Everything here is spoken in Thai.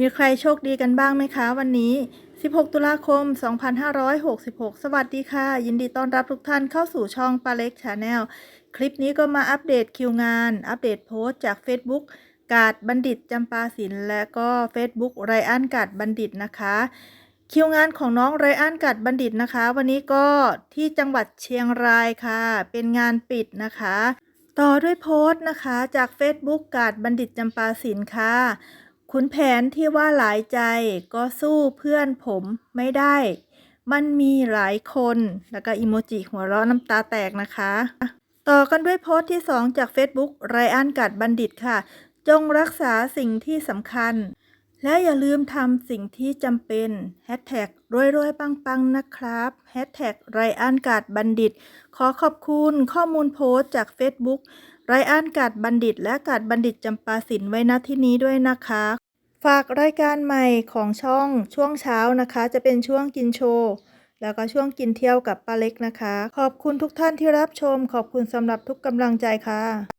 มีใครโชคดีกันบ้างไหมคะ วันนี้ 16 ตุลาคม 2566 สวัสดีค่ะ ยินดีต้อนรับทุกท่านเข้าสู่ช่องปาเล็กชาแนลคลิปนี้ก็มาอัปเดตคิวงาน อัปเดตโพสต์จาก Facebook กาดบัณฑิตจำปาศิลป์และก็ Facebook ไรอันกาดบัณฑิตนะคะคิวงานของน้องไรอันกัดบัณฑิตนะคะ วันนี้ก็ที่จังหวัดเชียงรายค่ะ เป็นงานปิดนะคะ ต่อด้วยโพสต์นะคะจาก Facebook กาดบัณฑิตจำปาศิลป์ค่ะ ขุนแผนที่ว่าหลายใจก็สู้เพื่อนผมไม่ได้ มันมีหลายคนแล้วก็อีโมจิหัวเราะน้ำตาแตกนะคะ ต่อกันด้วยโพสต์ที่ 2 จาก Facebook ไรอันกัดบัณฑิตค่ะ จงรักษาสิ่งที่สำคัญ และอย่าลืมทำสิ่งที่จำเป็นแฮชแท็กรวยๆ ปัง ๆ นะครับแฮชแท็กไรอันกาดบัณฑิต ขอขอบคุณข้อมูลโพสต์จาก Facebook ไรอันกาดบัณฑิต และกาดบัณฑิตจำปาสินไว้ณที่นี้ด้วยนะคะ ฝากรายการใหม่ของช่องช่วงเช้านะคะ จะเป็นช่วงกินโชว์แล้วก็ช่วงกินเที่ยวกับป้าเล็กนะคะ ขอบคุณทุกท่านที่รับชม ขอบคุณสำหรับทุกกำลังใจค่ะ